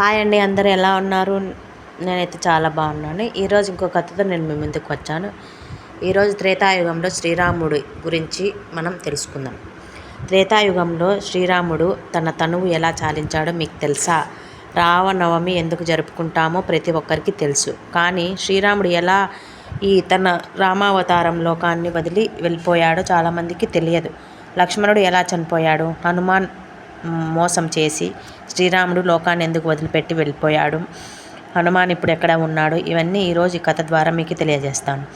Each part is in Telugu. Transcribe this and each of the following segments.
హాయ్ అండి అందరూ ఎలా ఉన్నారు? నేనైతే చాలా బాగున్నాను. ఈరోజు ఇంకో కథతో నేను మీ ముందుకు వచ్చాను. ఈరోజు త్రేతాయుగంలో శ్రీరాముడి గురించి మనం తెలుసుకుందాం. త్రేతాయుగంలో శ్రీరాముడు తన తనువు ఎలా చాలించాడో మీకు తెలుసా? రావనవమి ఎందుకు జరుపుకుంటామో ప్రతి ఒక్కరికి తెలుసు. కానీ శ్రీరాముడు ఎలా ఈ తన రామావతారం లోకాన్ని వదిలి వెళ్ళిపోయాడో చాలామందికి తెలియదు. లక్ష్మణుడు ఎలా చనిపోయాడు? హనుమాన్ మోసం చేసి శ్రీరాముడు లోకాన్ని ఎందుకు వదిలిపెట్టి వెళ్ళిపోయాడు? హనుమాన్ ఇప్పుడు ఎక్కడ ఉన్నాడు? ఇవన్నీ ఈరోజు ఈ కథ ద్వారా మీకు తెలియజేస్తాను.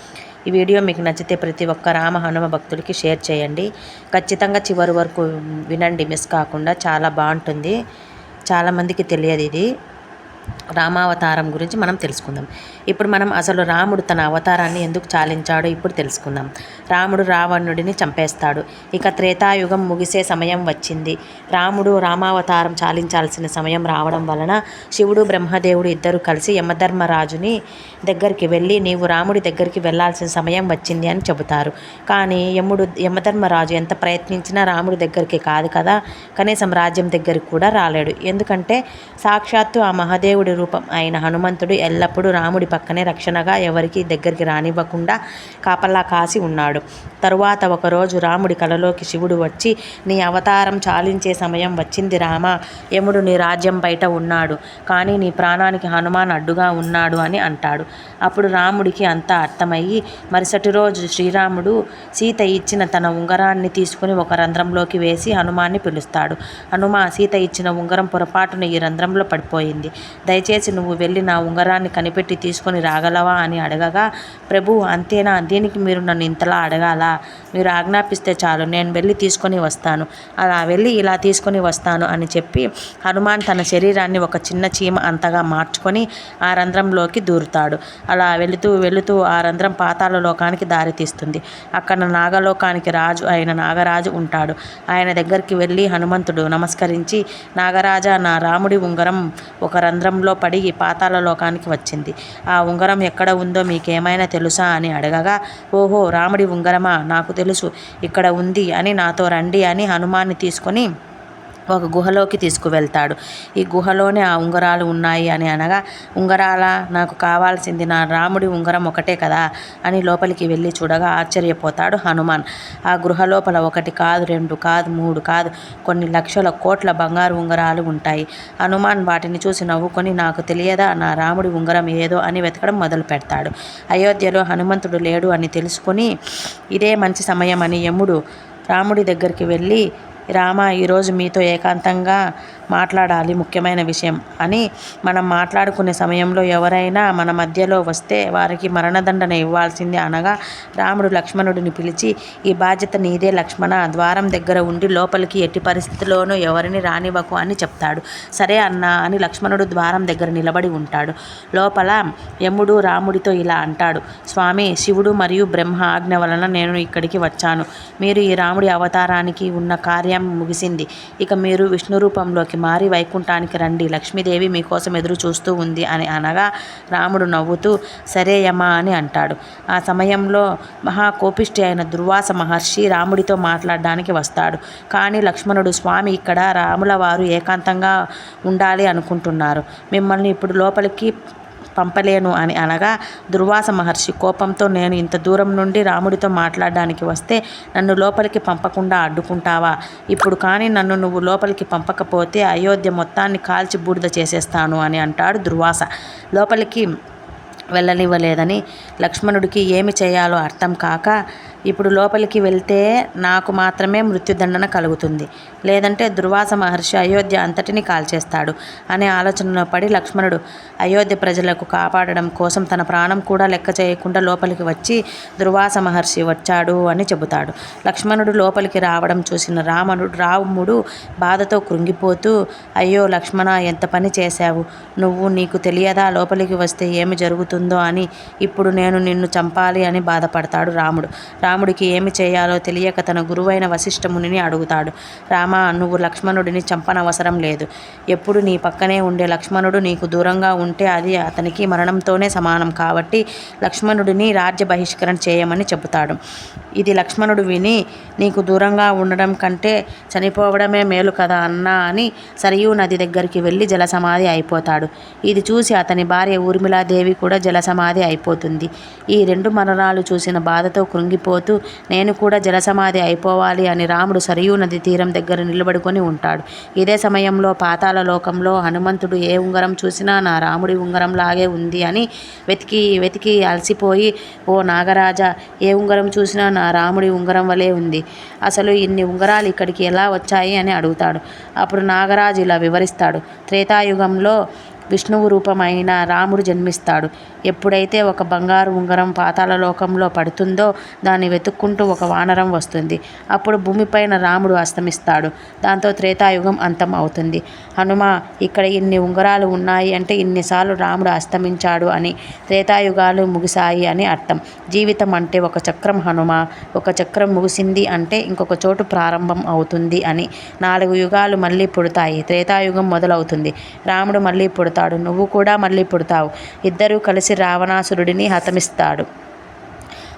ఈ వీడియో మీకు నచ్చితే ప్రతి ఒక్క రామ హనుమ భక్తుడికి షేర్ చేయండి. ఖచ్చితంగా చివరి వరకు వినండి. మిస్ కాకుండా చాలా బాగుంటుంది. చాలామందికి తెలియదు ఇది. రామావతారం గురించి మనం తెలుసుకుందాం. ఇప్పుడు మనం అసలు రాముడు తన అవతారాన్ని ఎందుకు చాలించాడో ఇప్పుడు తెలుసుకుందాం. రాముడు రావణుడిని చంపేస్తాడు. ఇక త్రేతాయుగం ముగిసే సమయం వచ్చింది. రాముడు రామావతారం చాలించాల్సిన సమయం రావడం వలన శివుడు బ్రహ్మదేవుడు ఇద్దరు కలిసి యమధర్మరాజుని దగ్గరికి వెళ్ళి నీవు రాముడి దగ్గరికి వెళ్ళాల్సిన సమయం వచ్చింది అని చెబుతారు. కానీ యముడు యమధర్మరాజు ఎంత ప్రయత్నించినా రాముడి దగ్గరికి కాదు కదా. కనీసం రాజ్యం దగ్గరికి కూడా రాలేడు. ఎందుకంటే సాక్షాత్తు ఆ మహాదేవుడి రూపం అయిన హనుమంతుడు ఎల్లప్పుడూ రాముడి పక్కనే రక్షణగా ఎవరికి దగ్గరికి రానివ్వకుండా కాపలా కాసి ఉన్నాడు. తరువాత ఒకరోజు రాముడి కలలోకి శివుడు వచ్చి నీ అవతారం చాలించే సమయం వచ్చింది రామ యముడు నీ రాజ్యం బయట ఉన్నాడు కానీ నీ ప్రాణానికి హనుమాన్ అడ్డుగా ఉన్నాడు అని అంటాడు. అప్పుడు రాముడికి అంతా అర్థమయ్యి మరుసటి రోజు శ్రీరాముడు సీత ఇచ్చిన తన ఉంగరాన్ని తీసుకుని ఒక రంధ్రంలోకి వేసి హనుమాన్ని పిలుస్తాడు. హనుమ సీత ఇచ్చిన ఉంగరం పొరపాటున ఈ రంధ్రంలో పడిపోయింది. దయచేసి నువ్వు వెళ్ళి నా ఉంగరాన్ని కనిపెట్టి తీసుకొని రాగలవా అని అడగగా ప్రభు అంతేనా? దీనికి మీరు నన్ను ఇంతలా అడగాలా? మీరు ఆజ్ఞాపిస్తే చాలు నేను వెళ్ళి తీసుకొని వస్తాను. అలా వెళ్ళి ఇలా తీసుకొని వస్తాను అని చెప్పి హనుమాన్ తన శరీరాన్ని ఒక చిన్న చీమ అంతగా మార్చుకొని ఆ రంధ్రంలోకి దూరుతాడు. అలా వెళుతూ వెళుతూ ఆ రంధ్రం పాతాల లోకానికి దారితీస్తుంది అక్కడ నాగలోకానికి రాజు అయిన నాగరాజు ఉంటాడు. ఆయన దగ్గరికి వెళ్ళి హనుమంతుడు నమస్కరించి నాగరాజా నా రాముడి ఉంగరం ఒక రంధ్రంలో పడి పాతాల లోకానికి వచ్చింది. ఆ ఆ ఉంగరం ఎక్కడ ఉందో మీకేమైనా తెలుసా అని అడగగా ఓహో రాముడి ఉంగరమా? నాకు తెలుసు. ఇక్కడ ఉంది అని నాతో రండి అని హనుమాన్ని తీసుకొని ఒక గుహలోకి తీసుకువెళ్తాడు. ఈ గుహలోనే ఆ ఉంగరాలు ఉన్నాయి అని అనగా ఉంగరాల నాకు కావాల్సింది నా రాముడి ఉంగరం ఒకటే కదా అని లోపలికి వెళ్ళి చూడగా ఆశ్చర్యపోతాడు హనుమాన్. ఆ గృహ లోపల ఒకటి కాదు రెండు కాదు మూడు కాదు కొన్ని లక్షల కోట్ల బంగారు ఉంగరాలు ఉంటాయి. హనుమాన్ వాటిని చూసి నవ్వుకొని నాకు తెలియదా నా రాముడి ఉంగరం ఏదో అని వెతకడం మొదలు పెడతాడు అయోధ్యలో హనుమంతుడు లేడు అని తెలుసుకుని ఇదే మంచి సమయం అని యముడు రాముడి దగ్గరికి వెళ్ళి రామ ఈరోజు మీతో ఏకాంతంగా మాట్లాడాలి ముఖ్యమైన విషయం అని మనం మాట్లాడుకునే సమయంలో ఎవరైనా మన మధ్యలో వస్తే వారికి మరణదండన ఇవ్వాల్సిందే అనగా రాముడు లక్ష్మణుడిని పిలిచి ఈ బాధ్యత నీదే లక్ష్మణ ద్వారం దగ్గర ఉండి లోపలికి ఎట్టి పరిస్థితిలోనూ ఎవరిని రానివ్వకు అని చెప్తాడు. సరే అన్నా అని లక్ష్మణుడు ద్వారం దగ్గర నిలబడి ఉంటాడు. లోపల యముడు రాముడితో ఇలా అంటాడు స్వామి శివుడు మరియు బ్రహ్మ ఆజ్ఞ వలన నేను ఇక్కడికి వచ్చాను. మీరు ఈ రాముడి అవతారానికి ఉన్న కార్యం ముగిసింది. ఇక మీరు విష్ణు రూపంలోకి మారి వైకుంఠానికి రండి. లక్ష్మీదేవి మీకోసం ఎదురు చూస్తూ ఉంది అని అనగా రాముడు నవ్వుతూ సరే అని అంటాడు. ఆ సమయంలో మహాకోపిష్టి అయిన దుర్వాస మహర్షి రాముడితో మాట్లాడడానికి వస్తాడు. కానీ లక్ష్మణుడు స్వామి ఇక్కడ రాముల వారు ఏకాంతంగా ఉండాలి అనుకుంటున్నారు. మిమ్మల్ని ఇప్పుడు లోపలికి పంపలేను అని అనగా దుర్వాస మహర్షి కోపంతో నేను ఇంత దూరం నుండి రాముడితో మాట్లాడడానికి వస్తే నన్ను లోపలికి పంపకుండా అడ్డుకుంటావా? ఇప్పుడు కానీ నన్ను నువ్వు లోపలికి పంపకపోతే అయోధ్య మొత్తాన్ని కాల్చి బూడిద చేసేస్తాను అని అంటాడు దుర్వాస. లోపలికి వెళ్ళనివ్వలేదని లక్ష్మణుడికి ఏమి చేయాలో అర్థం కాక ఇప్పుడు లోపలికి వెళ్తే నాకు మాత్రమే మృత్యుదండన కలుగుతుంది. లేదంటే దుర్వాస మహర్షి అయోధ్య అంతటిని కాల్చేస్తాడు అనే ఆలోచనలో పడి లక్ష్మణుడు అయోధ్య ప్రజలకు కాపాడడం కోసం తన ప్రాణం కూడా లెక్క చేయకుండా లోపలికి వచ్చి దుర్వాస మహర్షి వచ్చాడు అని చెబుతాడు. లక్ష్మణుడు లోపలికి రావడం చూసిన రామనుడు రాముడు బాధతో కృంగిపోతూ అయ్యో లక్ష్మణ ఎంత పని చేశావు? నువ్వు నీకు తెలియదా లోపలికి వస్తే ఏమి జరుగుతుందో అని? ఇప్పుడు నేను నిన్ను చంపాలి అని బాధపడతాడు రాముడు. రాముడికి ఏమి చేయాలో తెలియక తన గురువైన వశిష్ఠమునిని అడుగుతాడు. రామ నువ్వు లక్ష్మణుడిని చంపనవసరం లేదు. ఎప్పుడు నీ పక్కనే ఉండే లక్ష్మణుడు నీకు దూరంగా ఉంటే అది అతనికి మరణంతోనే సమానం కాబట్టి లక్ష్మణుడిని రాజ్య బహిష్కరణ చేయమని చెబుతాడు. ఇది లక్ష్మణుడు విని నీకు దూరంగా ఉండడం కంటే చనిపోవడమే మేలు కదా అన్నా అని సరియూ నది దగ్గరికి వెళ్ళి జలసమాధి అయిపోతాడు. ఇది చూసి అతని భార్య ఊర్మిళాదేవి కూడా జలసమాధి అయిపోతుంది. ఈ రెండు మరణాలు చూసిన బాధతో కృంగిపో కృంగిపోతూ నేను కూడా జలసమాధి అయిపోవాలి అని రాముడు సరియూ నది తీరం దగ్గర నిలబడుకొని ఉంటాడు. ఇదే సమయంలో పాతాల లోకంలో హనుమంతుడు ఏ ఉంగరం చూసినా నా రాముడి ఉంగరం లాగే ఉంది అని వెతికి వెతికి అలసిపోయి ఓ నాగరాజా ఏ ఉంగరం చూసినా నా రాముడి ఉంగరం వలె ఉంది. అసలు ఇన్ని ఉంగరాలు ఇక్కడికి ఎలా వచ్చాయి? అని అడుగుతాడు. అప్పుడు నాగరాజు ఇలా వివరిస్తాడు. త్రేతాయుగంలో విష్ణువు రూపమైన రాముడు జన్మిస్తాడు. ఎప్పుడైతే ఒక బంగారు ఉంగరం పాతాళ లోకంలో పడుతుందో దాన్ని వెతుక్కుంటూ ఒక వానరం వస్తుంది. అప్పుడు భూమిపైన రాముడు అస్తమిస్తాడు. దాంతో త్రేతాయుగం అంతం అవుతుంది. హనుమ ఇక్కడ ఇన్ని ఉంగరాలు ఉన్నాయి అంటే ఇన్నిసార్లు రాముడు అస్తమించాడు అని త్రేతాయుగాలు ముగిశాయి అని అర్థం. జీవితం అంటే ఒక చక్రం హనుమ ఒక చక్రం ముగిసింది అంటే ఇంకొక చోటు ప్రారంభం అవుతుంది అని. నాలుగు యుగాలు మళ్ళీ పుడతాయి. త్రేతాయుగం మొదలవుతుంది. రాముడు మళ్ళీ పుడతాడు. నువ్వు కూడా మళ్ళీ పుడతావు. ఇద్దరూ కలిసి రావణాసురుడిని హతమిస్తాడు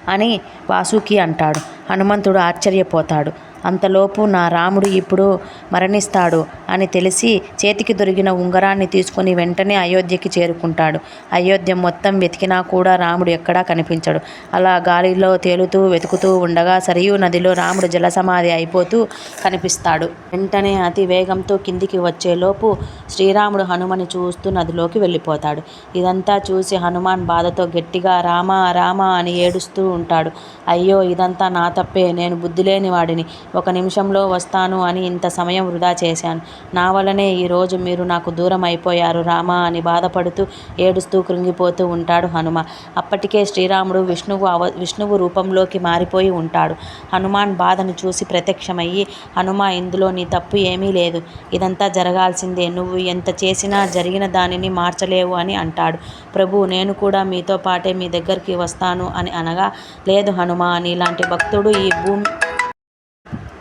అని వాసుకి అంటాడు. హనుమంతుడు ఆశ్చర్యపోతాడు. అంతలోపు నా రాముడు ఇప్పుడు మరణిస్తాడు అని తెలిసి చేతికి దొరికిన ఉంగరాన్ని తీసుకొని వెంటనే అయోధ్యకి చేరుకుంటాడు. అయోధ్య మొత్తం వెతికినా కూడా రాముడు ఎక్కడా కనిపించడు. అలా గాలిలో తేలుతూ వెతుకుతూ ఉండగా సరియు నదిలో రాముడు జలసమాధి అయిపోతూ కనిపిస్తాడు. వెంటనే అతి వేగంతో కిందికి వచ్చేలోపు శ్రీరాముడు హనుమని చూస్తూ నదిలోకి వెళ్ళిపోతాడు. ఇదంతా చూసి హనుమాన్ బాధతో గట్టిగా రామ రామ అని ఏడుస్తూ ఉంటాడు. అయ్యో ఇదంతా నా తప్పే. నేను బుద్ధి లేని వాడిని. ఒక నిమిషంలో వస్తాను అని ఇంత సమయం వృధా చేశాను. నా వల్లనే ఈరోజు మీరు నాకు దూరం అయిపోయారు రామా అని బాధపడుతూ ఏడుస్తూ కృంగిపోతూ ఉంటాడు హనుమ. అప్పటికే శ్రీరాముడు విష్ణువు అవ విష్ణువు రూపంలోకి మారిపోయి ఉంటాడు. హనుమాన్ బాధను చూసి ప్రత్యక్షమయ్యి హనుమ ఇందులో నీ తప్పు ఏమీ లేదు. ఇదంతా జరగాల్సిందే. నువ్వు ఎంత చేసినా జరిగిన దానిని మార్చలేవు అని అంటాడు. ప్రభు నేను కూడా మీతో పాటే మీ దగ్గరికి వస్తాను అని అనగా లేదు హనుమ నీలాంటి భక్తుడు ఈ భూమి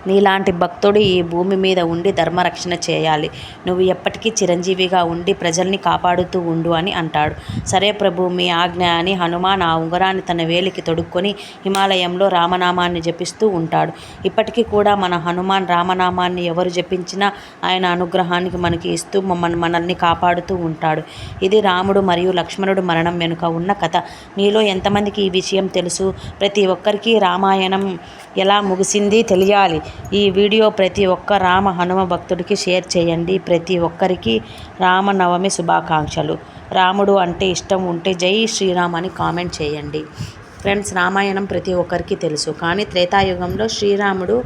నీలాంటి భక్తుడు ఈ భూమి మీద ఉండి ధర్మరక్షణ చేయాలి. నువ్వు ఎప్పటికీ చిరంజీవిగా ఉండి ప్రజల్ని కాపాడుతూ ఉండు అని అంటాడు. సరే ప్రభు మీ ఆజ్ఞ అని హనుమాన్ ఆ ఉంగరాన్ని తన వేలికి తొడుక్కొని హిమాలయంలో రామనామాన్ని జపిస్తూ ఉంటాడు. ఇప్పటికీ కూడా మన హనుమాన్ రామనామాన్ని ఎవరు జపించినా ఆయన అనుగ్రహానికి మనకి ఇస్తూ మమ్మల్ని మనల్ని కాపాడుతూ ఉంటాడు. ఇది రాముడు మరియు లక్ష్మణుడు మరణం వెనుక ఉన్న కథ. మీలో ఎంతమందికి ఈ విషయం తెలుసు? ప్రతి ఒక్కరికి రామాయణం ఎలా ముగిసింది తెలియాలి. ఈ వీడియో ప్రతి ఒక్క రామ హనుమ భక్తుడికి షేర్ చేయండి. ప్రతి ఒక్కరికి రామనవమి శుభాకాంక్షలు. రాముడు అంటే ఇష్టం ఉంటే జై శ్రీరామ్ అని కామెంట్ చేయండి. ఫ్రెండ్స్ రామాయణం ప్రతి ఒక్కరికి తెలుసు. కానీ త్రేతాయుగంలో శ్రీరాముడు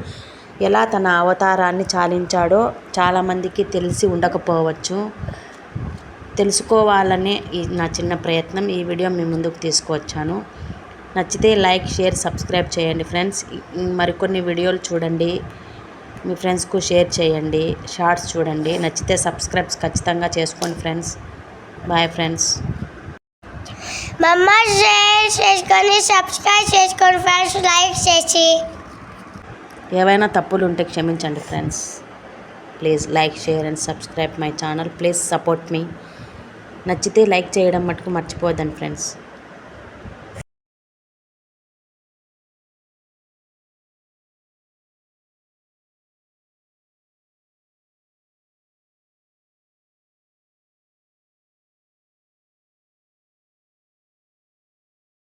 ఎలా తన అవతారాన్ని చాలించాడో చాలామందికి తెలిసి ఉండకపోవచ్చు. తెలుసుకోవాలనే ఈ నా చిన్న ప్రయత్నం ఈ వీడియో మీ ముందుకు తీసుకువచ్చాను. నచ్చితే లైక్ షేర్ సబ్స్క్రైబ్ చేయండి ఫ్రెండ్స్. మరికొన్ని వీడియోలు చూడండి. మీ ఫ్రెండ్స్కు షేర్ చేయండి. షార్ట్స్ చూడండి. నచ్చితే సబ్స్క్రైబ్స్ ఖచ్చితంగా చేసుకోండి ఫ్రెండ్స్. Bye friends. మమ్మ షేర్ చేసుకొని సబ్స్క్రైబ్ చేసుకోండి ఫ్రెండ్స్. లైక్ చేసి. ఏవైనా తప్పులు ఉంటే క్షమించండి friends. Please like share and subscribe my channel. Please support మీ. నచ్చితే లైక్ చేయడం మటుకు మర్చిపోవద్దండి ఫ్రెండ్స్.